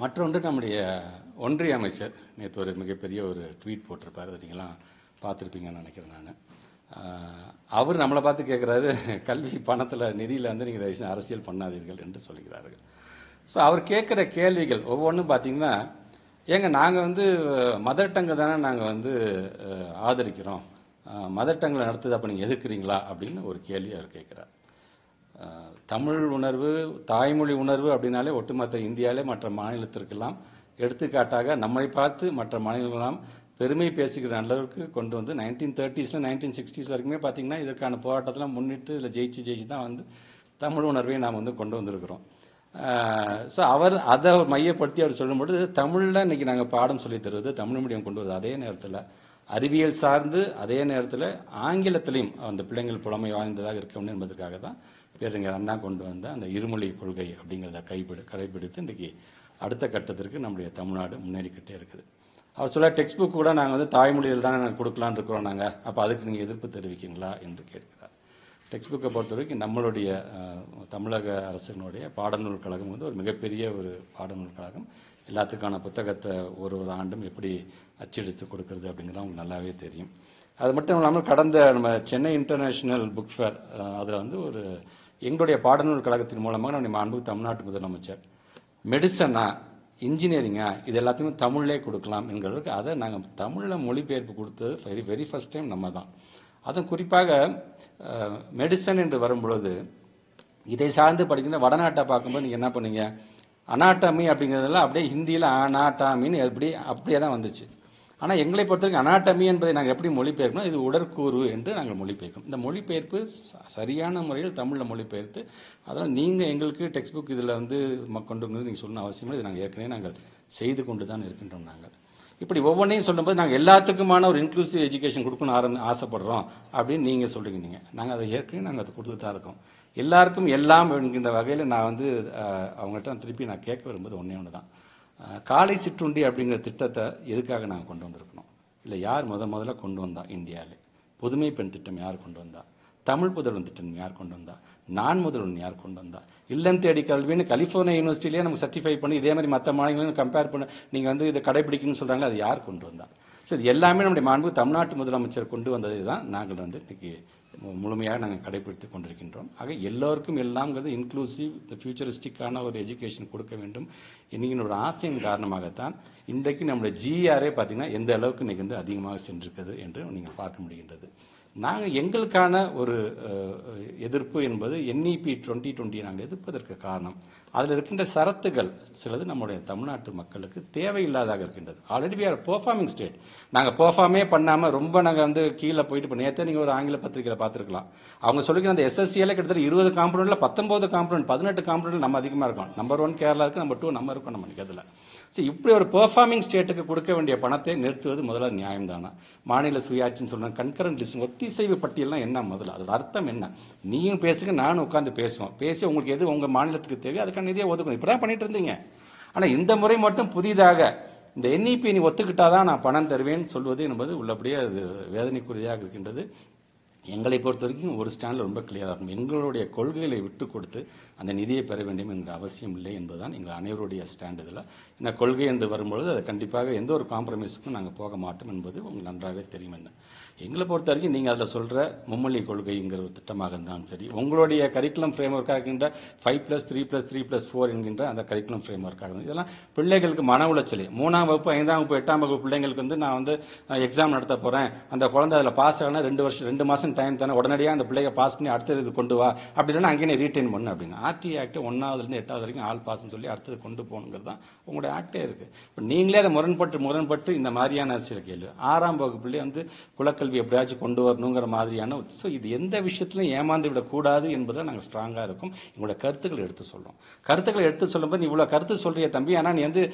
மற்றொன்று நம்முடைய ஒன்றிய அமைச்சர். நேற்று ஒரு மிகப்பெரிய ஒரு ட்வீட் போட்டிருப்பார் அதை நீங்களாம் பார்த்துருப்பீங்கன்னு நினைக்கிறேன் நான். அவர் நம்மளை பார்த்து கேட்குறாரு கல்வி பணத்தில் நிதியில் வந்து நீங்கள் தயவு அரசியல் பண்ணாதீர்கள் என்று சொல்கிறார்கள் ஸோ அவர் கேட்குற கேள்விகள் ஒவ்வொன்றும் பார்த்தீங்கன்னா ஏங்க நாங்கள் வந்து மதர் டங்கை தானே நாங்கள் வந்து ஆதரிக்கிறோம். மதர் டங்கில் நடத்துது அப்போ நீங்கள் எதிர்க்கிறீங்களா? அப்படின்னு ஒரு கேள்வி அவர் கேட்குறார் தமிழ் உணர்வு தாய்மொழி உணர்வு அப்படின்னாலே ஒட்டுமொத்த இந்தியாவிலே மற்ற மாநிலத்திற்கெல்லாம் எடுத்துக்காட்டாக நம்மை பார்த்து மற்ற மாநிலங்களெல்லாம் பெருமை பேசுகிற அளவுக்கு கொண்டு வந்து நைன்டீன் தேர்ட்டிஸில் நைன்டீன் சிக்ஸ்டீஸ் வரைக்குமே பார்த்தீங்கன்னா இதற்கான போராட்டத்தெல்லாம் முன்னிட்டு இதில் ஜெயிச்சு ஜெயிச்சு தான் வந்து தமிழ் உணர்வை நாம் வந்து கொண்டு வந்திருக்கிறோம். ஸோ அவர் அதை மையப்படுத்தி அவர் சொல்லும்பொழுது தமிழில் இன்னைக்கு நாங்கள் பாடம் சொல்லித் தருவது தமிழ் மீடியம் கொண்டு வருது அதே நேரத்தில் அறிவியல் சார்ந்து அதே நேரத்தில் ஆங்கிலத்திலையும் அந்த பிள்ளைங்கள் புலமை வாய்ந்ததாக இருக்கணும் என்பதற்காக தான் பேருங்க அண்ணா கொண்டு வந்த அந்த இருமொழி கொள்கை அப்படிங்கிறத கைப்பிடி கடைபிடித்து இன்றைக்கி அடுத்த கட்டத்திற்கு நம்முடைய தமிழ்நாடு முன்னேறிக்கிட்டே இருக்குது. அவர் சொல்ல டெக்ஸ்ட் புக் கூட நாங்கள் வந்து தாய்மொழியில் தானே நாங்கள் கொடுக்கலான்னு இருக்கிறோம் நாங்கள் அப்போ அதுக்கு நீங்கள் எதிர்ப்பு தெரிவிக்கீங்களா என்று கேட்கிறார். டெக்ஸ்ட் புக்கை பொறுத்த வரைக்கும் நம்மளுடைய தமிழக அரசினுடைய பாடநூல் கழகம் வந்து ஒரு மிகப்பெரிய ஒரு பாடநூல் கழகம். எல்லாத்துக்கான புத்தகத்தை ஒரு ஒரு ஆண்டும் எப்படி அச்சடித்து கொடுக்கறது அப்படிங்கிறது அவங்களுக்கு நல்லாவே தெரியும். அது மட்டும் இல்லாமல் கடந்த நம்ம சென்னை இன்டர்நேஷ்னல் புக் ஃபேர் அதில் வந்து ஒரு எங்களுடைய பாடநூல் கழகத்தின் மூலமாக நம்ம அன்பு தமிழ்நாட்டு முதலமைச்சர். மெடிசனா இன்ஜினியரிங்கா இது எல்லாத்தையுமே தமிழ்லே கொடுக்கலாம் என்கிறதுக்கு அதை நாங்கள் தமிழில் மொழிபெயர்ப்பு கொடுத்தது வெரி வெரி ஃபர்ஸ்ட் டைம் நம்ம தான் அதுவும் குறிப்பாக மெடிசன் என்று வரும்பொழுது இதை சார்ந்து படிக்கிற வடநாட்டை பார்க்கும்போது நீங்கள் என்ன பண்ணீங்க? அனாட்டமி அப்படிங்கிறதெல்லாம் அப்படியே ஹிந்தியில் அனாட்டாமின்னு எப்படி அப்படியே தான் வந்துச்சு. ஆனால் எங்களை பொறுத்தவரைக்கும் அனாட்டமி என்பதை நாங்கள் எப்படி மொழிபெயர்க்கணும் இது உடற்கூறு என்று நாங்கள் மொழிபெயர்க்கணும். இந்த மொழிபெயர்ப்பு சரியான முறையில் தமிழில் மொழிபெயர்த்து அதனால் நீங்கள் எங்களுக்கு டெக்ஸ்ட் புக் இதில் வந்து கொண்டுங்கிறது நீங்கள் சொன்ன அவசியம் இது. நாங்கள் ஏற்கனவே நாங்கள் செய்து கொண்டு தான் இருக்கின்றோம் நாங்கள். இப்படி ஒவ்வொன்றையும் சொல்லும்போது நாங்கள் எல்லாத்துக்குமான ஒரு இன்க்ளூசிவ் எஜுகேஷன் கொடுக்கணும்னு ஆரம்பி ஆசைப்படுறோம் அப்படின்னு நீங்கள் சொல்றீங்க நீங்கள் நாங்கள் அதை ஏற்கனவே நாங்கள் அதை கொடுத்துட்டு தான் இருக்கோம். எல்லாருக்கும் எல்லாம் என்கின்ற வகையில் நான் வந்து அவங்கள்ட்ட திருப்பி நான் கேட்க வரும்போது ஒன்றே ஒன்று தான் காலை சிற்றுண்டி அப்படிங்கிற திட்டத்தை எதுக்காக நாங்கள் கொண்டு வந்திருக்கணும்? இல்லை யார் முத முதல்ல கொண்டு வந்தா இந்தியாவிலே? புதுமை பெண் திட்டம் யார் கொண்டு வந்தா? தமிழ் புதல்வன் திட்டம் யார் கொண்டு வந்தா? நான் முதல்வன் யார் கொண்டு வந்தா? இல்லம் தேடி கல்வின்னு கலிஃபோர்னியா யூனிவர்சிட்டிலேயே நமக்கு சர்டிஃபை பண்ணி இதே மாதிரி மற்ற மாநிலங்களும் கம்பேர் பண்ண நீங்கள் வந்து இதை கடைபிடிக்கணும்னு சொல்கிறாங்க அது யார் கொண்டு வந்தா? ஸோ இது எல்லாமே நம்முடைய மாண்பு தமிழ்நாட்டு முதலமைச்சர் கொண்டு வந்தது தான் நாங்கள் வந்து இன்றைக்கி முழுமையாக நாங்கள் கடைபிடித்து கொண்டிருக்கின்றோம். ஆக எல்லோருக்கும் எல்லாம்ங்கிறது இன்க்ளூசிவ் இந்த ஃபியூச்சரிஸ்டிக்கான ஒரு எஜுகேஷன் கொடுக்க வேண்டும் என்கிற ஒரு ஆசையின் காரணமாகத்தான் இன்றைக்கு நம்முடைய ஜிஆரே பார்த்திங்கன்னா எந்த அளவுக்கு இன்னைக்கு வந்து அதிகமாக சென்றிருக்கிறது என்று நீங்கள் பார்க்க முடிகின்றது. நாங்கள் எங்களுக்கான ஒரு எதிர்ப்பு என்பது என்இபி டுவெண்ட்டி டுவெண்ட்டி நாங்கள் எதிர்ப்பதற்கு காரணம். அதில் இருக்கின்ற சரத்துகள் சிலது நம்முடைய தமிழ்நாட்டு மக்களுக்கு தேவையில்லாதாக இருக்கின்றது. Already we are performing state நாங்கள் பெர்ஃபார்மே பண்ணாமல் ரொம்ப நாங்கள் வந்து கீழே போயிட்டு இப்போ நேற்றே நீங்கள் ஒரு ஆங்கில பத்திரிகையில் பார்த்துருக்கலாம். அவங்க சொல்லிக்கிற அந்த எஸ்எஸ்சியில் கிட்டத்தட்ட இருபது காம்பனண்ட்டில் பத்தொம்போது காம்பனண்ட் பதினெட்டு காம்பனண்ட் நம்ம அதிகமாக இருக்கோம். நம்பர் ஒன் கேரளா இருக்குது நம்பர் டூ நம்ம இருக்கோம் நம்ம அதில் ஸோ இப்படி ஒரு பெர்ஃபார்மிங் ஸ்டேட்டுக்கு கொடுக்க வேண்டிய பணத்தை நிறுத்துவது முதல்ல நியாயம் தானே மாநில சுயாட்சின்னு சொல்றாங்க கன்கரண்ட் லிஸ்ட் ஒத்திசைவு பட்டியல்னால் என்ன முதல்ல? அதோட அர்த்தம் என்ன? நீயும் பேசுங்க நானும் உட்காந்து பேசுவோம். பேசி உங்களுக்கு எது உங்கள் மாநிலத்துக்கு தேவையோ அதுக்கு அதுக்கான நிதியை ஒதுக்கணும். இப்படிதான் பண்ணிட்டு இருந்தீங்க. ஆனால் இந்த முறை மட்டும் புதிதாக இந்த என்இபி நீ ஒத்துக்கிட்டாதான் நான் பணம் தருவேன் சொல்வது என்பது உள்ளபடியே அது வேதனைக்குரியதாக இருக்கின்றது. எங்களை பொறுத்த வரைக்கும் ஒரு ஸ்டாண்டில் ரொம்ப கிளியராக இருக்கும். எங்களுடைய கொள்கைகளை விட்டு கொடுத்து அந்த நிதியை பெற வேண்டும் என்ற அவசியம் இல்லை என்பதுதான் எங்கள் அனைவருடைய ஸ்டாண்ட் இதில். என்ன கொள்கை என்று வரும்பொழுது அது கண்டிப்பாக எந்த ஒரு காம்ப்ரமைஸுக்கும் நாங்கள் போக மாட்டோம் என்பது உங்களுக்கு நன்றாக தெரியும் என்ன. எங்களை பொறுத்த வரைக்கும் நீங்கள் அதில் சொல்கிற மும்மொழி கொள்கைங்கிற ஒரு திட்டமாக இருந்தாலும் சரி. உங்களுடைய கரிக்குலம் ஃப்ரேம் ஒர்க்காக இருக்கின்ற five plus three plus three plus four என்கின்ற அந்த கரிக்குலம் ஃப்ரேம் ஒர்க்காக இருந்தது இதெல்லாம் பிள்ளைகளுக்கு மன உளைச்சல். மூணாம் வகுப்பு ஐந்தாம் வகுப்பு எட்டாம் வகுப்பு பிள்ளைங்களுக்கு வந்து நான் வந்து எக்ஸாம் நடத்த போகிறேன் அந்த குழந்தை அதில் பாஸ் ஆகணும் ரெண்டு வருஷம் ரெண்டு மாதம் டைம் தானே. உடனடியாக அந்த பிள்ளைங்க பாஸ் பண்ணி அடுத்தது இது கொண்டு வா. அப்படி இல்லைன்னா அங்கேயே ரீட்டைன் பண்ணு அப்படின்னு ஆர்டி ஆக்ட் ஒன்றாவதுலேருந்து எட்டாவது வரைக்கும் ஆல் பாஸ்ன்னு சொல்லி அடுத்தது கொண்டு போகணுங்கிறது தான் உங்களுடைய ஆக்டே இருக்குது இப்போ நீங்களே அதை முரண்பட்டு முரண்பட்டு இந்த மாதிரியான சில கேள்வி. ஆறாம் வகுப்புலேயே வந்து குலக்கல்வி எப்படியாச்சும் கொண்டு வரணுங்கிற மாதிரியான ஸோ இது எந்த விஷயத்திலும் ஏமாந்து விடக்கூடாது என்பதில் நாங்கள் ஸ்ட்ராங்காக இருக்கும். எங்களோட கருத்துக்களை எடுத்து சொல்கிறோம் கருத்துக்களை எடுத்து சொல்லும்போது நீ இவ்வளோ கருத்து சொல்றிய தம்பி. ஆனால் நீ வந்து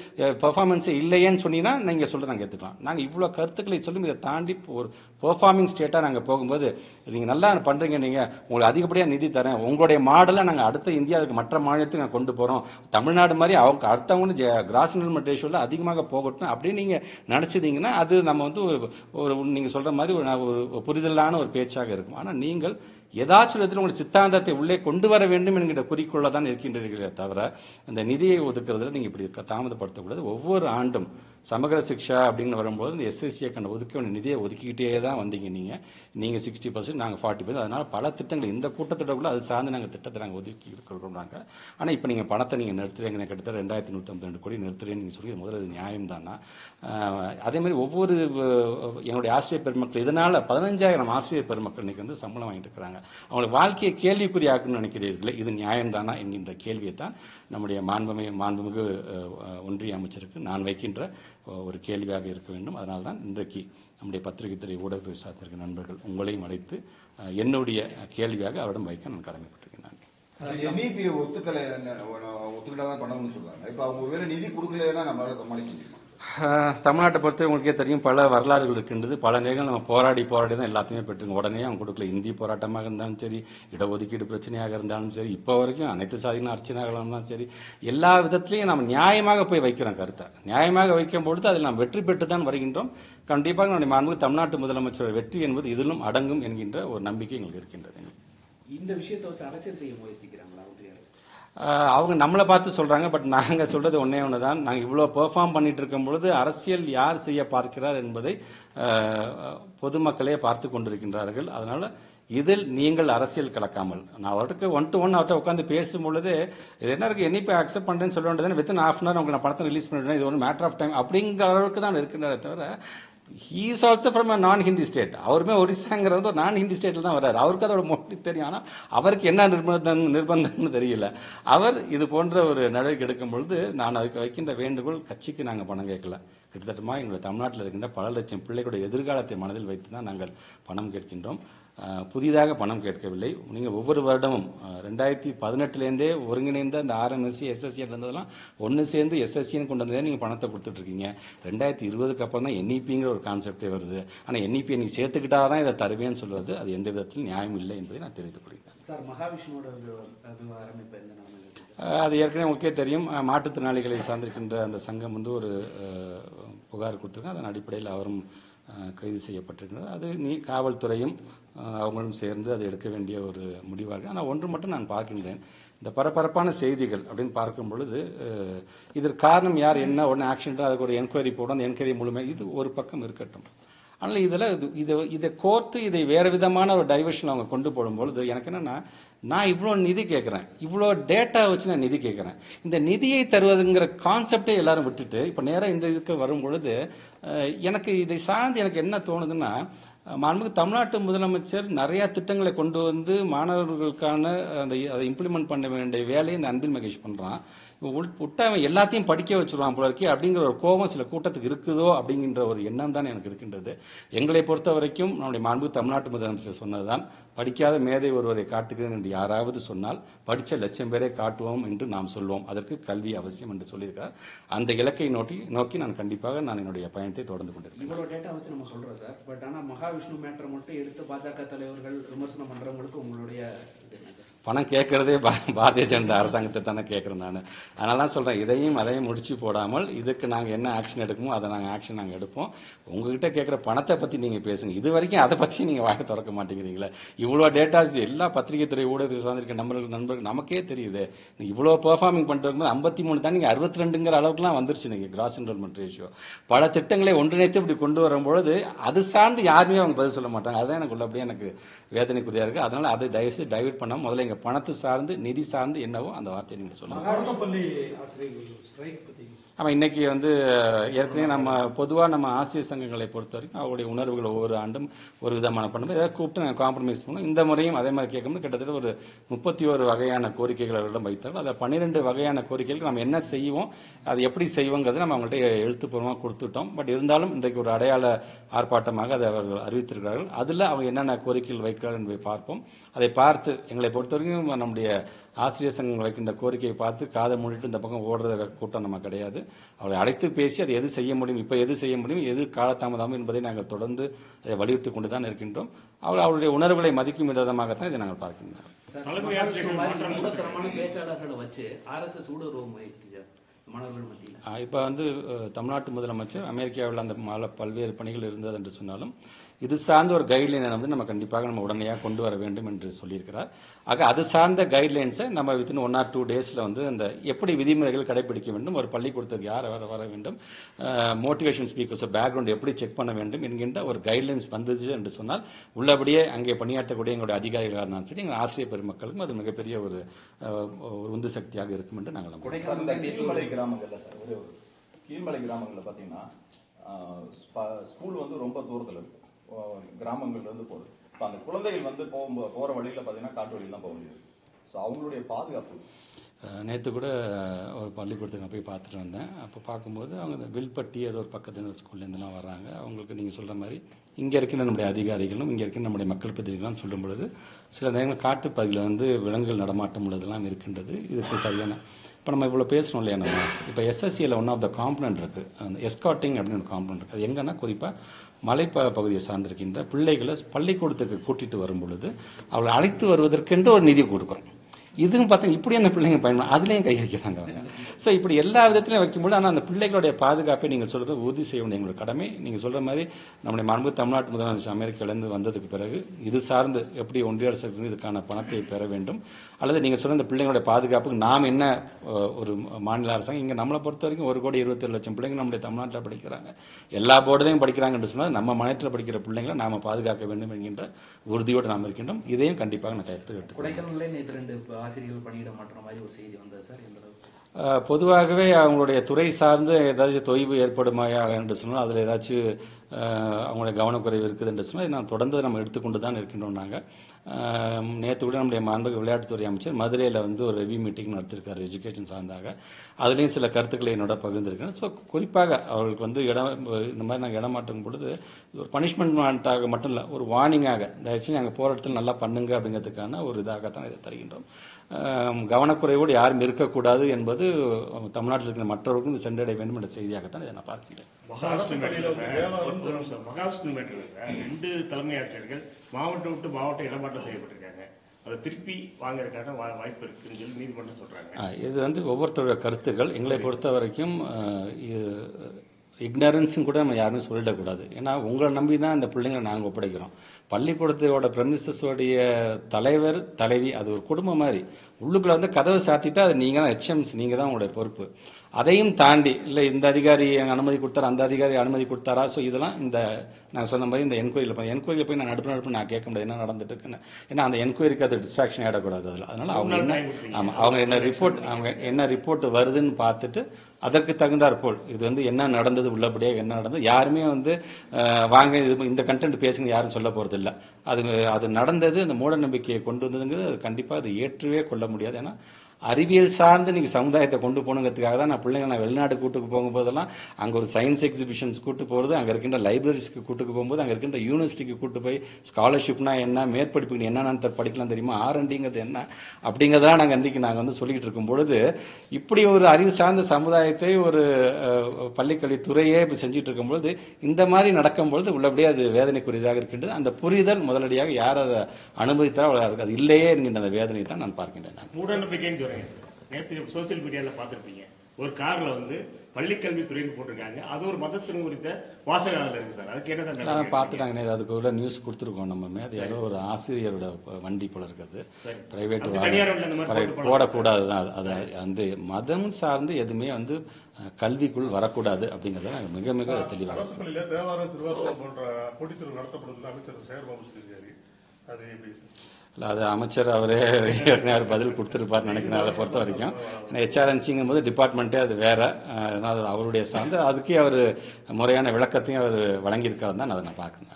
பெர்ஃபார்மன்ஸே இல்லையேன்னு சொன்னீங்கன்னா நீங்கள் சொல்ல நாங்கள் எடுத்துக்கலாம் நாங்கள் இவ்வளோ கருத்துக்களை சொல்லும் இதை தாண்டி ஒரு பெர்ஃபார்மிங் ஸ்டேட்டாக நாங்கள் போகும்போது நீங்கள் நல்லா பண்ணுறீங்க நீங்கள் உங்களுக்கு அதிகப்படியாக நிதி தரேன். உங்களுடைய மாடலை நாங்கள் அடுத்த இந்தியாவுக்கு மற்ற மாநிலத்துக்கு நாங்கள் கொண்டு போகிறோம் தமிழ்நாடு மாதிரி அவங்க அடுத்தவங்க கிராஸ் இன்வெல்மெண்ட் ரேஷியோவில் அதிகமாக போகட்டும் அப்படின்னு நீங்கள் நினச்சிதீங்கன்னா அது நம்ம வந்து ஒரு ஒரு நீங்கள் சொல்கிற மாதிரி ஒரு புரிதலான ஒரு பேச்சாக இருக்கும். ஆனால் நீங்கள் ஏதாச்சும் விதத்தில் உங்கள் சித்தாந்தத்தை உள்ளே கொண்டு வர வேண்டும் என்கிற குறிக்கோளை தான் இருக்கின்றீர்களே தவிர இந்த நிதியை ஒதுக்குறதுல நீங்கள் இப்படி தாமதப்படுத்தக்கூடாது. ஒவ்வொரு ஆண்டும் சமகர சிக்ஷா அப்படின்னு வரும்போது இந்த எஸ்எஸ்சியை ஒதுக்க வேண்டிய நிதியை ஒதுக்கிக்கிட்டே தான் வந்தீங்க நீங்கள் நீங்கள் சிக்ஸ்டி பர்சன்ட் நாங்கள் ஃபார்ட்டி பர்சன்ட் அதனால் பல திட்டங்கள் இந்த கூட்டத்திட்டக்குள்ள அது சார்ந்து நாங்கள் திட்டத்தை நாங்கள் ஒதுக்கி இருக்கிறோம் நாங்கள் ஆனால் இப்போ நீங்கள் பணத்தை நீங்கள் நிறுத்துறீங்க கிட்டத்தட்ட ரெண்டாயிரத்தி நூற்றம்பத்தி ரெண்டு கோடி நிறுத்துறேன்னு நீங்கள் சொல்லி முதல்ல இது நியாயம் தானா? அதே மாதிரி ஒவ்வொரு என்னுடைய ஆசிரியர் பெருமக்கள் இதனால் பதினஞ்சாயிரம் ஆசிரியர் பெருமக்கள் இன்னைக்கு வந்து சம்பளம் வாங்கிட்டு இருக்கிறாங்க. அவங்களுக்கு வாழ்க்கையை கேள்விக்குறியாக்குன்னு நினைக்கிறீர்களே இது நியாயம் தானா என்கின்ற கேள்வியை தான் நம்முடைய மாண்புமிகு மாண்புமிகு ஒன்றிய அமைச்சருக்கு நான் வைக்கின்ற ஒரு கேள்வியாக இருக்க வேண்டும். அதனால் தான் இன்றைக்கு நம்முடைய பத்திரிகை துறை ஊடகத்துறை சார்ந்திருக்க நண்பர்கள் உங்களையும் அழைத்து என்னுடைய கேள்வியாக அவரிடம் வைக்க நான் கடமைப்பட்டிருக்கேன் ஒத்துக்கலை ஒத்துக்கிட்டா தான் பண்ணணும்னு சொல்றாங்க. இப்போ அவங்க வேலை நிதி கொடுக்கலன்னா நம்மளால சமாளிக்க முடியுமா? தமிழ்நாட்டை பொறுத்த உங்களுக்கே தெரியும் பல வரலாறுகள் இருக்கின்றது. பல நேரங்கள் நம்ம போராடி போராடி தான் எல்லாத்தையுமே பெற்றுங்க உடனே அவங்க கொடுக்கல. இந்தி போராட்டமாக இருந்தாலும் சரி இடஒதுக்கீடு பிரச்சனையாக இருந்தாலும் சரி இப்போ வரைக்கும் அனைத்து சாதிகளும் அர்ச்சனையாக இருந்தாலும் சரி எல்லா விதத்திலையும் நம்ம நியாயமாக போய் வைக்கிறோம் கருத்தை. நியாயமாக வைக்கும் பொழுது அதில் நாம் வெற்றி பெற்று தான் வருகின்றோம். கண்டிப்பாக நம்முடைய மாண்பு தமிழ்நாட்டு முதலமைச்சர் வெற்றி என்பது இதிலும் அடங்கும் என்கின்ற ஒரு நம்பிக்கை எங்களுக்கு இருக்கின்றது. இந்த விஷயத்தை வச்சு அரசியல் செய்ய முயற்சிக்கிறாங்களா ஒன்றிய அரசு? அவங்க நம்மளை பார்த்து சொல்கிறாங்க பட் நாங்கள் சொல்கிறது ஒன்றே ஒன்று தான் நாங்கள் இவ்வளோ பெர்ஃபார்ம் பண்ணிகிட்டு இருக்கும் பொழுது அரசியல் யார் செய்ய பார்க்கிறார் என்பதை பொதுமக்களே பார்த்து கொண்டிருக்கின்றார்கள். அதனால் இதில் நீங்கள் அரசியல் கலக்காமல். நான் அவர்கிட்ட ஒன் டு ஒன் அவர்கிட்ட உட்காந்து பேசும் பொழுது இது என்ன இருக்குது என்னை இப்போ அக்செப்ட் பண்ணுறேன்னு சொல்ல வேண்டியது வித்தின் ஆஃப் அன் ஹவர் உங்களுக்கு நான் படத்தை ரிலீஸ் பண்ணிடுறேன். இது ஒரு மேட்டர் ஆஃப் டைம் அப்படிங்கிற அளவுக்கு தான் இருக்கிறாரே தவிர he is also from a non Hindi state அவருமே ஒரிசாங்கிறது ஒரு நான் ஹிந்தி ஸ்டேட்டில் தான் வர்றாரு. அவருக்கு அதோட மொழி தெரியும். ஆனால் அவருக்கு என்ன நிர்பந்தம் நிர்பந்தம்னு தெரியல. அவர் இது போன்ற ஒரு நடவடிக்கை எடுக்கும் பொழுது நான் அதுக்கு வைக்கின்ற வேண்டுகோள் கட்சிக்கு நாங்கள் பணம் கேட்கல. கிட்டத்தட்டமாக எங்களுடைய தமிழ்நாட்டில் இருக்கின்ற பல லட்சம் பிள்ளைகளுடைய எதிர்காலத்தை மனதில் வைத்து தான் நாங்கள் பணம் கேட்கின்றோம். புதிதாக பணம் கேட்கவில்லை. நீங்கள் ஒவ்வொரு வருடமும் ரெண்டாயிரத்தி பதினெட்டுலேருந்தே ஒருங்கிணைந்த அந்த ஆர்எம்எஸ்சி எஸ்எஸ்சி இருந்ததெல்லாம் ஒன்று சேர்ந்து எஸ்எஸ்சின்னு கொண்டு வந்ததே நீங்கள் பணத்தை கொடுத்துட்ருக்கீங்க. ரெண்டாயிரத்தி இருபதுக்கு அப்புறம் தான் என்இபிங்கிற ஒரு கான்செப்டே வருது. ஆனால் என்இபியை நீ சேர்த்துக்கிட்டா தான் இதை தருவேன்னு சொல்வது அது எந்த விதத்திலும் நியாயம் இல்லை என்பதை நான் தெரிவித்துக் கொள்கிறேன். சார் மகாவிஷ்ணுவோட அது ஏற்கனவே உங்களுக்கே தெரியும். மாற்றுத்திறனாளிகளை சார்ந்திருக்கின்ற அந்த சங்கம் வந்து ஒரு புகார் கொடுத்துருக்காங்க அதன் அடிப்படையில் அவரும் கைது செய்யப்பட்டிருக்கிறார். அது நீ காவல்துறையும் அவங்களும் சேர்ந்து அதை எடுக்க வேண்டிய ஒரு முடிவாக ஆனால் ஒன்று மட்டும் நான் பார்க்கின்றேன். இந்த பரபரப்பான செய்திகள் அப்படின்னு பார்க்கும் பொழுது இதற்கு காரணம் யார் என்ன உடனே ஆக்ஷன் அதுக்கு ஒரு என்கொயரி போடும் அந்த என்கொயரி முழுமை இது ஒரு பக்கம் இருக்கட்டும். ஆனால் இதில் இது இதை இதை கோர்த்து இதை வேறு விதமான ஒரு டைவர்ஷன் அவங்க கொண்டு போடும்பொழுது எனக்கு என்னென்னா நான் இவ்வளோ நிதி கேட்குறேன். இவ்வளோ டேட்டா வச்சு நான் நிதி கேட்குறேன். இந்த நிதியை தருவதுங்கிற கான்செப்டே எல்லாரும் விட்டுட்டு இப்போ நேராக இந்த இதுக்கு வரும் பொழுது எனக்கு இதை சார்ந்து எனக்கு என்ன தோணுதுன்னா மாண்புக்கு தமிழ்நாட்டு முதலமைச்சர் நிறையா திட்டங்களை கொண்டு வந்து மாணவர்களுக்கான அந்த அதை இம்ப்ளிமெண்ட் பண்ண வேண்டிய வேலையை இந்த அன்பில் மகேஷ் பண்ணுறான் விட்டா அவன் எல்லாத்தையும் படிக்க வச்சிருவான் போல இருக்கே அப்படிங்கிற ஒரு கோபம் சில கூட்டத்துக்கு இருக்குதோ அப்படிங்கிற ஒரு எண்ணம் தான் எனக்கு இருக்கின்றது. எங்களை பொறுத்த வரைக்கும் நம்முடைய மாண்பு தமிழ்நாட்டு முதலமைச்சர் சொன்னதுதான். படிக்காத மேதை ஒருவரை காட்டுகிறேன் என்று யாராவது சொன்னால் படித்த லட்சம் பேரை காட்டுவோம் என்று நாம் சொல்வோம். அதற்கு கல்வி அவசியம் என்று சொல்லியிருக்கார். அந்த இலக்கை நோக்கி நோக்கி நான் கண்டிப்பாக நான் என்னுடைய பயணத்தை தொடர்ந்து கொண்டிருக்கேன் இவ்வளோ டேட்டா வச்சு நம்ம சொல்கிறோம் சார். பட் ஆனால் மகாவிஷ்ணு மேட்டர் மட்டும் எடுத்து பாஜக தலைவர்கள் விமர்சனம் பண்ணுறவங்களுக்கு உங்களுடைய பணம் கேட்கறதே பா- பாரதிய ஜனதா அரசாங்கத்தை தானே கேட்குறேன் நான். அதனால தான் சொல்கிறேன் இதையும் அதையும் முடிச்சு போடாமல் இதுக்கு நாங்கள் என்ன ஆக்ஷன் எடுக்குமோ அதை நாங்கள் ஆக்ஷன் நாங்கள் எடுப்போம். உங்ககிட்ட கேட்குற பணத்தை பற்றி நீங்கள் பேசுங்க. இது வரைக்கும் அதை பற்றி நீங்கள் வாய திறக்க மாட்டேங்கிறீங்களே. இவ்வளோ டேட்டாஸ் எல்லா பத்திரிகை துறை ஊடகத்தை சார்ந்திருக்க நம்பர்கள் நண்பர்கள் நமக்கே தெரியுது. நீங்கள் இவ்வளோ பெர்ஃபார்மிங் பண்ணிட்டு இருக்கும்போது ஐம்பத்தி மூணு தான் நீங்கள் அறுபத்தி ரெண்டுங்கிற அளவுக்குலாம் வந்துருச்சு நீங்கள் கிராஸ் என்ரோல்மெண்ட் ரேஷியோ பல திட்டங்களை ஒன்றிணைத்து இப்படி கொண்டு வரும்பொழுது அது சார்ந்து யாருமே அவங்க பதில் சொல்ல மாட்டாங்க. அதுதான் எனக்கு உள்ளபடியே எனக்கு வேதனைக்குரியா இருக்குது அதனால் அதை தயவுசெய்து டைவர்ட் பண்ணாம முதல்ல எங்க பணத்தை சார்ந்து நிதி சார்ந்து என்னவோ அந்த வார்த்தையை நீங்க சொல்லுங்க. தொடக்கப்பள்ளி ஆசிரியர்கள் ஸ்ட்ரைக் பத்தி. ஆமா இன்னைக்கு வந்து ஏற்கனவே நம்ம பொதுவா நம்ம ஆசிரியர் சங்கங்களை பொறுத்த வரைக்கும் அவருடைய உணர்வுகள் ஒவ்வொரு ஆண்டும் ஒரு விதமான பண்ணும்போது ஏதாவது கூப்பிட்டு நாங்கள் காம்ப்ரமைஸ் பண்ணோம். இந்த முறையும் அதே மாதிரி கேட்கும்போது கிட்டத்தட்ட ஒரு முப்பத்தி ஒரு வகையான கோரிக்கைகள் அவர்களிடம் வைத்தார்கள். அதில் பன்னிரெண்டு வகையான கோரிக்கைகளுக்கு நம்ம என்ன செய்வோம் அது எப்படி செய்வோங்கிறது நம்ம அவங்கள்ட்ட எழுத்துப்பூர்வமாக கொடுத்துட்டோம். பட் இருந்தாலும் இன்றைக்கு ஒரு அடையாள ஆர்ப்பாட்டமாக அதை அவர்கள் அறிவித்திருக்கிறார்கள். அதில் அவங்க என்னென்ன கோரிக்கைகள் வைக்கிறார்கள் என்பதை பார்ப்போம். அதை பார்த்து எங்களை பொறுத்தவரைக்கும் நம்முடைய ஆசிரியர் சங்கம் வைக்கின்ற கோரிக்கையை பார்த்து காதை மூடிட்டு இந்த பக்கம் ஓடுற கூட்டம் நம்ம கிடையாது. அவளை அழைத்து பேசி அதை எது செய்ய முடியும் இப்போ எது செய்ய முடியும் எது காலதாமதம் என்பதை நாங்கள் தொடர்ந்து அதை வலியுறுத்தி கொண்டு தான் இருக்கின்றோம். அவள் அவருடைய உணர்வுகளை மதிக்கும் விதமாகத்தான் இதை நாங்கள் பார்க்கின்றோம். பேச்சாளர்களை வச்சு ஆர்எஸ்எஸ் ஊடுருவ முயற்சி இப்போ வந்து தமிழ்நாட்டு முதலமைச்சர் அமெரிக்காவில் அந்த மல பல்வேறு பணிகள் இருந்தது என்று சொன்னாலும் இது சார்ந்த ஒரு கைட்லைனை வந்து நம்ம கண்டிப்பாக நம்ம உடனடியாக கொண்டு வர வேண்டும் என்று சொல்லியிருக்கிறார். ஆக அது சார்ந்த கைட்லைன்ஸை நம்ம வித்தின் ஒன் ஆர் டூ டேஸில் வந்து அந்த எப்படி விதிமுறைகள் கடைபிடிக்க வேண்டும் ஒரு பள்ளிக்கூடத்துக்கு யார் வர வர வேண்டும் மோட்டிவேஷன் ஸ்பீக்கர்ஸ் பேக்ரவுண்ட் எப்படி செக் பண்ண வேண்டும் என்கின்ற ஒரு கைட்லைன்ஸ் வந்துச்சு என்று சொன்னால் உள்ளபடியே அங்கே பணியாற்றக்கூடிய எங்களுடைய அதிகாரிகளாக இருந்தாலும் சரி எங்கள் ஆசிரியர் பெருமக்களுக்கும் அது மிகப்பெரிய ஒரு ஒரு உந்து சக்தியாக இருக்கும் என்று நாங்கள் நம்புகிறோம். Sir Keezhmalai sir Keezhmalai school வந்து ரொம்ப தூரத்தில் இருக்கு. கிராமங்கள்லேருந்து போகுது. இப்போ அந்த குழந்தைகள் வந்து போகும்போது போகிற வழியில் பார்த்தீங்கன்னா காட்டு வழியில் தான் போக முடியாது ஸோ அவங்களுடைய பாதுகாப்பு. நேற்று கூட ஒரு பள்ளிக்கூடத்துக்கு நான் போய் பார்த்துட்டு வந்தேன். அப்போ பார்க்கும்போது அவங்க இந்த வில்பட்டி ஏதோ ஒரு பக்கத்து ஸ்கூல்லேருந்துலாம் வராங்க அவங்களுக்கு நீங்கள் சொல்கிற மாதிரி இங்கே இருக்கிற நம்முடைய அதிகாரிகளும் இங்கே இருக்கிற நம்முடைய மக்கள் பிரதிநிதிகளும் சொல்லும் பொழுது சில நேரங்கள் காட்டுப்பகுதியில் வந்து விலங்குகள் நடமாட்டம் உள்ளதெல்லாம் இருக்கின்றது. இதுக்கு சரியான இப்போ நம்ம இவ்வளோ பேசணும் இல்லையா நம்ம? இப்போ எஸ்எஸ்சியில் ஒன் ஆஃப் த காம்பனண்ட் இருக்குது அந்த எஸ்காட்டிங் அப்படின்னு ஒரு காம்பனண்ட் இருக்குது அது எங்கன்னா குறிப்பாக மலைப்ப பகுதியை சார்ந்திருக்கின்ற பிள்ளைகளை பள்ளிக்கூடத்துக்கு கூட்டிட்டு வரும் பொழுது அவளை அழைத்து வருவதற்கென்று ஒரு நிதி கொடுக்குறோம். இதுவும் பார்த்தா இப்படியும் அந்த பிள்ளைங்க பயன்படும் அதுலேயும் கை வைக்கிறாங்க அவங்க. ஸோ இப்படி எல்லா விதத்திலையும் வைக்கும்போது ஆனால் அந்த பிள்ளைகளுடைய பாதுகாப்பை நீங்கள் சொல்கிறது உறுதி செய்ய வேண்டிய எங்களோட கடமை. நீங்கள் சொல்கிற மாதிரி நம்முடைய மாண்பு தமிழ்நாட்டு முதலமைச்சர் அமெரிக்காவிலேருந்து வந்ததுக்கு பிறகு இது சார்ந்து எப்படி ஒன்றிய அரசு இதுக்கான பணத்தை பெற வேண்டும் அல்லது நீங்கள் சொன்ன இந்த பிள்ளைங்களுடைய பாதுகாப்புக்கு நாம் என்ன ஒரு மாநில அரசாங்கம் இங்கே நம்மளை பொறுத்த வரைக்கும் ஒரு கோடி இருபத்தேழு லட்சம் பிள்ளைங்க நம்முடைய தமிழ்நாட்டில் படிக்கிறாங்க. எல்லா போர்டுலையும் படிக்கிறாங்கன்னு சொன்னால் நம்ம மாநிலத்தில் படிக்கிற பிள்ளைங்களை நாம் பாதுகாக்க வேண்டும் என்கின்ற உறுதியோடு நாம் இருக்கின்றோம். இதையும் கண்டிப்பாக நான் கையெழுத்து எடுத்துக்கிறேன் நேற்று ரெண்டு ஆசிரியர்கள் பணியிட மாற்ற மாதிரி ஒரு செய்தி வந்தது சார் எந்த பொதுவாகவே அவங்களுடைய துறை சார்ந்து ஏதாச்சும் தொய்வு ஏற்படுமாயா என்று சொன்னால் அதில் ஏதாச்சும் அவங்களுடைய கவனக்குறைவு இருக்குது என்று சொன்னால் நான் தொடர்ந்து நம்ம எடுத்துக்கொண்டு தான் இருக்கின்றோம் நாங்கள் நேற்று கூட நம்முடைய மாண்புமிகு விளையாட்டுத்துறை அமைச்சர் மதுரையில் வந்து ஒரு ரிவ்யூ மீட்டிங் நடத்திருக்காரு எஜுகேஷன் சார்ந்தாக. அதுலேயும் சில கருத்துக்களை என்னோட பகிர்ந்திருக்கேன் ஸோ குறிப்பாக அவர்களுக்கு வந்து இடம் இந்த மாதிரி நாங்கள் இடம் பொழுது ஒரு பனிஷ்மெண்ட்டாக மட்டும் இல்லை ஒரு வார்னிங்காக தயவுசெய்து நாங்கள் போகிற இடத்துல நல்லா பண்ணுங்க அப்படிங்கிறதுக்கான ஒரு இதாகத்தான் இதை தருகின்றோம். கவனக்குறைவோடு யாரும் இருக்கக்கூடாது என்பது தமிழ்நாட்டில் இருக்கிற மற்றவர்களுக்கும் இது சென்றடைய வேண்டும் என்ற செய்தியாகத்தான் இதை நான் பார்க்கிறேன். மகாவிஷ்ணு ரெண்டு தலைமை ஆசிரியர்கள் மாவட்டம் விட்டு மாவட்டம் இடமாற்றம் செய்யப்பட்டிருக்காங்க. அதை திருப்பி வாங்குறதுக்கான வா- வாய்ப்பு இருக்குன்னு சொல்லி நீதிமன்றம் சொல்றாங்க. ஆ, இது வந்து ஒவ்வொருத்தரோட கருத்துக்கள். எங்களை பொறுத்த வரைக்கும் இக்னரன்ஸும் கூட நம்ம யாருமே சொல்லிடக்கூடாது. ஏன்னா உங்களை நம்பி தான் இந்த பிள்ளைங்களை நாங்கள் ஒப்படைக்கிறோம். பள்ளிக்கூடத்தோட பிரமிசஸோடைய தலைவர் தலைவி அது ஒரு குடும்பம் மாதிரி. உள்ளுக்குள்ள வந்து கதவை சாத்திட்டா அது நீங்கள் தான் ஹெச்எம்ஸ் நீங்கள் தான் உங்களுடைய பொறுப்பு. அதையும் தாண்டி இல்லை இந்த அதிகாரி அனுமதி கொடுத்தாரா அந்த அதிகாரி அனுமதி கொடுத்தாரா? ஸோ இதெல்லாம் இந்த நான் சொன்ன மாதிரி இந்த என்கொயரியில் போய் என்கொயரியில் போய் நான் நடுப்பு நடுப்பு நான் கேட்க முடியாது என்ன நடந்துட்டு இருக்குன்னு. ஏன்னா அந்த என்கொயரிக்கு அது டிஸ்ட்ராக்ஷன் ஆகிடக்கூடாது அதில். அதனால அவங்க என்ன. ஆமாம் அவங்க என்ன ரிப்போர்ட் அவங்க என்ன ரிப்போர்ட் வருதுன்னு பார்த்துட்டு அதற்கு தகுந்தாற் போல். இது வந்து என்ன நடந்தது உள்ளபடியாக என்ன நடந்தது? யாருமே வந்து வாங்க இது இந்த கண்டென்ட் பேசுங்க யாரும் சொல்ல போகிறதில்ல அது அது நடந்தது அந்த மூட நம்பிக்கையை கொண்டு வந்ததுங்கிறது அது கண்டிப்பாக அது ஏற்றவே கொள்ள முடியாது. ஏன்னா அறிவியல் சார்ந்து நீங்கள் சமுதாயத்தை கொண்டு போகணுங்கிறதுக்காக தான் நான் பிள்ளைங்க நான் வெளிநாடு கூட்டுக்கு போகும்போதெல்லாம் அங்கே ஒரு சயின்ஸ் எக்ஸிபிஷன்ஸ் கூட்டு போகிறது அங்கே இருக்கின்ற லைப்ரரிஸ்க்கு கூட்டு போகும்போது அங்கே இருக்கின்ற யூனிவர்சிட்டிக்கு கூட்டு போய் ஸ்காலர்ஷிப்னா என்ன மேற்படிப்புக்கு என்னென்னு படிக்கலாம் தெரியுமா? ஆர்என்டிங்கிறது என்ன? அப்படிங்கிறதெல்லாம் நாங்கள் இன்றைக்கி நாங்கள் வந்து சொல்லிக்கிட்டு இருக்கும் பொழுது இப்படி ஒரு அறிவு சார்ந்த சமுதாயத்தை ஒரு பள்ளிக்கல்வித்துறையே இப்போ செஞ்சுட்டு இருக்கும்பொழுது இந்த மாதிரி நடக்கும்பொழுது உள்ளபடியே அது வேதனைக்குரியதாக இருக்கின்றது. அந்த புரிதல் முதலடியாக யார் அதை அனுமதித்தாரோ அவர் அது இல்லையே என்கின்ற அந்த வேதனை தான் நான் பார்க்கின்றேன் நான். சொல்றீங்க நேற்று சோசியல் மீடியால பார்த்திருப்பீங்க. ஒரு கார்ல வந்து பள்ளிக்கல்வித்துறைன்னு போட்டிருக்காங்க. அது ஒரு மதத்தின் குறித்த வாசகம் அதுல இருக்கு சார். அதுக்கு என்ன சார் பார்த்துட்டாங்கண்ணே. அதுக்கு கூட நியூஸ் கொடுத்துருக்கோம் நம்ம அது யாரோ ஒரு ஆசிரியரோட வண்டி போல இருக்குது. பிரைவேட் போடக்கூடாது தான். அது அந்த மதம் சார்ந்து எதுவுமே வந்து கல்விக்குள் வரக்கூடாது அப்படிங்கிறத நாங்கள் மிக மிக தெளிவாக தேவாரம் திருவாசகம் போன்ற போட்டித் தேர்வு நடத்தப்படுது. அமைச்சர் சேகர்பாபு சொல்லியிருக்காரு அது எப்படி? இல்லை அது அமைச்சர் அவரே ஏற்கனவே அவர் பதில் கொடுத்துருப்பார் நினைக்கிறேன் அதை பொறுத்த வரைக்கும். ஹெச்ஆர்என்சிங்கும் போது டிபார்ட்மெண்ட்டே அது வேற. அதனால் அது அவருடைய சார்ந்து அதுக்கே அவர் முறையான விளக்கத்தையும் அவர் வழங்கியிருக்காருன்னு தான் அதை நான் பார்க்குறேன்.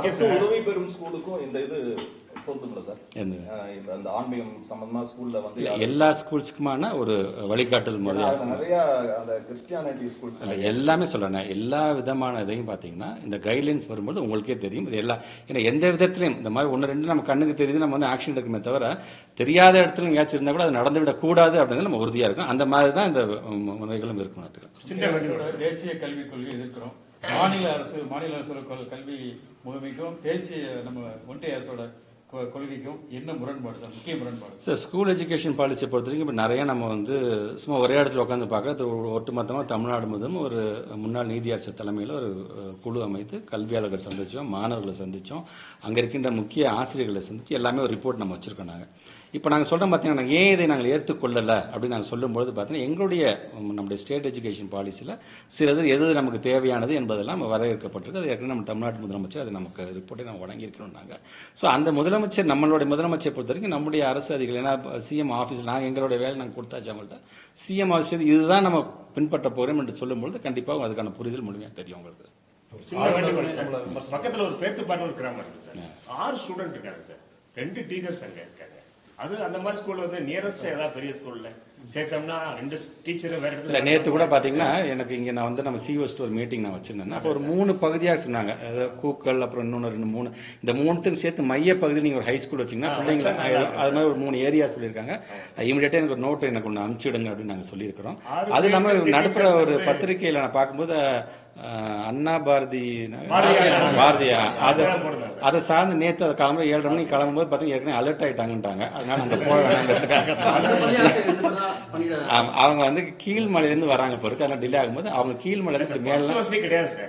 அரசு உதவி பெறும் ஸ்கூலுக்கும் இந்த இது பொருந்துங்களா சார். எந்த ஆஹ் இந்த அந்த ஆன்மீகம் சம்பந்தமா ஸ்கூல்ல வந்து இல்ல, எல்லா ஸ்கூல்ஸ்க்குமான ஒரு வழிகாட்டல் முறையாக அதுல நிறைய அந்த கிறிஸ்டியானிட்டி ஸ்கூல்ஸ் இல்ல, எல்லாமே சொல்றேன் எல்லா விதமான இதையும் பார்த்தீங்கன்னா இந்த கைட்லைன்ஸ் வரும்போது உங்களுக்கே தெரியும். இது எல்லா ஏன்னா எந்த விதத்திலையும் இந்த மாதிரி ஒன்று ரெண்டு நம்ம கண்ணுக்கு தெரியுது நம்ம வந்து ஆக்ஷன் எடுக்குமே தவிர தெரியாத இடத்துல எங்கேயாச்சும் இருந்தால் கூட அது நடந்துவிடக் கூடாது அப்படிங்கிறது நம்ம உறுதியாக இருக்கும் அந்த மாதிரி தான் இந்த முறைகளும் இருக்கும் தேசிய கல்விக் கொள்கை எதிர்க்கிறோம். மாநில அரசு மாநில அரசோட கொள்- கல்வி முழுமைக்கும் தேசிய நம்ம ஒன்றிய அரசோட கொள்கைக்கும் என்ன முரண்பாடு சார்? முக்கிய முரண்பாடு. சார் ஸ்கூல் எஜுகேஷன் பாலிசியை பொறுத்த வரைக்கும் இப்போ நிறைய நம்ம வந்து சும்மா ஒரே இடத்துல உட்காந்து பார்க்குறது ஒட்டுமொத்தமாக தமிழ்நாடு முதலும் ஒரு முன்னாள் நீதியரசர் தலைமையில் ஒரு குழு அமைத்து கல்வியாளர்களை சந்தித்தோம் மாணவர்களை சந்தித்தோம் அங்கே இருக்கின்ற முக்கிய ஆசிரியர்களை சந்தித்து எல்லாமே ஒரு ரிப்போர்ட் நம்ம வச்சுருக்கோம் நாங்கள் இப்போ நாங்கள் சொல்கிறோம் பார்த்தீங்கன்னா ஏன் இதை நாங்கள் ஏற்றுக்கொள்ளலை அப்படின்னு நாங்கள் சொல்லும்பொழுது பார்த்தீங்கன்னா எங்களுடைய நம்முடைய ஸ்டேட் எஜுகேஷன் பாலிசியில் சிலது எது நமக்கு தேவையானது என்பதெல்லாம் வரையறுக்கப்பட்டிருக்கு. அது ஏற்கனவே நம்ம தமிழ்நாட்டு முதலமைச்சர் அது நமக்கு ரிப்போர்ட்டை நம்ம வழங்கியிருக்கணும் நாங்கள் ஸோ அந்த முதலமைச்சர் நம்மளுடைய முதலமைச்சர் பொறுத்த வரைக்கும் நம்முடைய அரசு அதிகாரிகள் ஏன்னா சிஎம் ஆஃபீஸ் நாங்கள் எங்களுடைய வேலை நாங்கள் கொடுத்தாச்சு அவங்கள்ட்ட. சிஎம் ஆஃபீஸ் இதுதான் நம்ம பின்பற்ற போகிறோம் என்று சொல்லும்பொழுது கண்டிப்பாக அதுக்கான புரிதல் முழுமையாக தெரியும் உங்களுக்கு பக்கத்துல ஒரு பேத்துப்பாட்டு ஒரு கிராமம் இருக்கு சார். ஆறு ஸ்டூடெண்ட் இருக்காங்க சார். ரெண்டு டீச்சர்ஸ் அங்க இருக்காங்க. அது அந்த மாதிரி ஸ்கூல்ல வந்து நியரஸ்ட் ஏதாவது பெரிய ஸ்கூல்ல சேர்த்தோம்னா ரெண்டு டீச்சரும் வேற இல்லை இடத்துல நேற்று கூட பார்த்தீங்கன்னா எனக்கு இங்கே நான் வந்து நம்ம சிஓ ஸ்டோர் மீட்டிங் நான் வச்சிருந்தேன் அப்போ ஒரு மூணு பகுதியாக சொன்னாங்க. அதாவது கூக்கல் அப்புறம் இன்னொன்று ரெண்டு மூணு. இந்த மூணுத்துக்கும் சேர்த்து மைய பகுதி நீங்கள் ஒரு ஹை ஸ்கூல் வச்சிங்கன்னா பிள்ளைங்களை அது மாதிரி ஒரு மூணு ஏரியா சொல்லியிருக்காங்க. இமீடியட்டாக எனக்கு ஒரு நோட்டு எனக்கு ஒன்று அனுப்பிச்சிடுங்க அப்படின்னு நாங்கள் சொல்லியிருக்கிறோம். அது இல்லாமல் நடுப்புற ஒரு பத்திரிகையில் நான் பார்க்கும்போது அண்ணா பாரதி. பாரதியா அதை. அதை சார்ந்து நேற்று அதை கிளம்புற ஏழரை மணிக்கு கிளம்பும்போது பார்த்தீங்கன்னா ஏற்கனவே அலர்ட் ஆயிட்டாங்கன்ட்டாங்க. அதனால அங்கே போக வேணாங்கிறதுக்காக தான் அவங்க வந்து கீழ்மலையிலேருந்து வராங்க பொறுக்கு. அதெல்லாம் டிலே ஆகும்போது அவங்க கீழ்மலையிலேருந்து மேல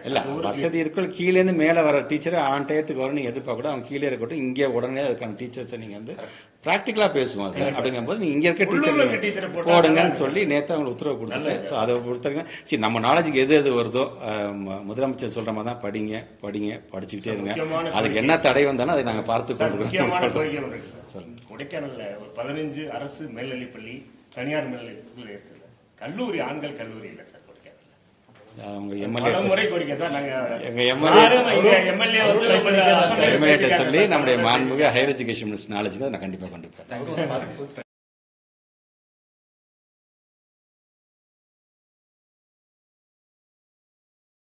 இல்ல வசதி இருக்கும் கீழேருந்து மேலே வர டீச்சர் ஆன் டயத்துக்கு வரும் நீங்க எதிர்பார்க்க அவங்க கீழே இருக்கட்டும் இங்கே உடனே அதுக்கான டீச்சர்ஸை நீங்க வந்து ப்ராக்டிக்கலா பேசுவோம் அது அப்படிங்கும்போது நீங்க இங்க இருக்க டீச்சர் போடுங்கன்னு சொல்லி நேற்று அவங்களுக்கு உத்தரவு கொடுத்துட்டு ஸோ அதை பொறுத்தவரைக்கும் சரி நம்ம நாலேஜுக்கு எது எது வருதோ முதலமைச்சர் சொல்ற மாதிரி தான் படிங்க படிங்க படிச்சுக்கிட்டே இருங்க. அதுக்கு என்ன தடை வந்தாலும் அதை நாங்க பார்த்து சார் கொண்டு முக்கியமான சொல்றோம் கோரிக்கை ஒன்று இருக்கு சார். சொல்லுங்க. கொடைக்கானல்ல ஒரு பதினஞ்சு அரசு மேல்நிலைப்பள்ளி தனியார் மேல்நிலைப்பள்ளி இருக்கு சார். கல்லூரி ஆண்கள் கல்லூரி இல்லை சார் அவங்க எம்எல்ஏ சொல்லி. நம்முடைய மாண்புமிகு ஹையர் எஜுகேஷன் நாலேஜுக்கு அதை நான் கண்டிப்பாக கொண்டு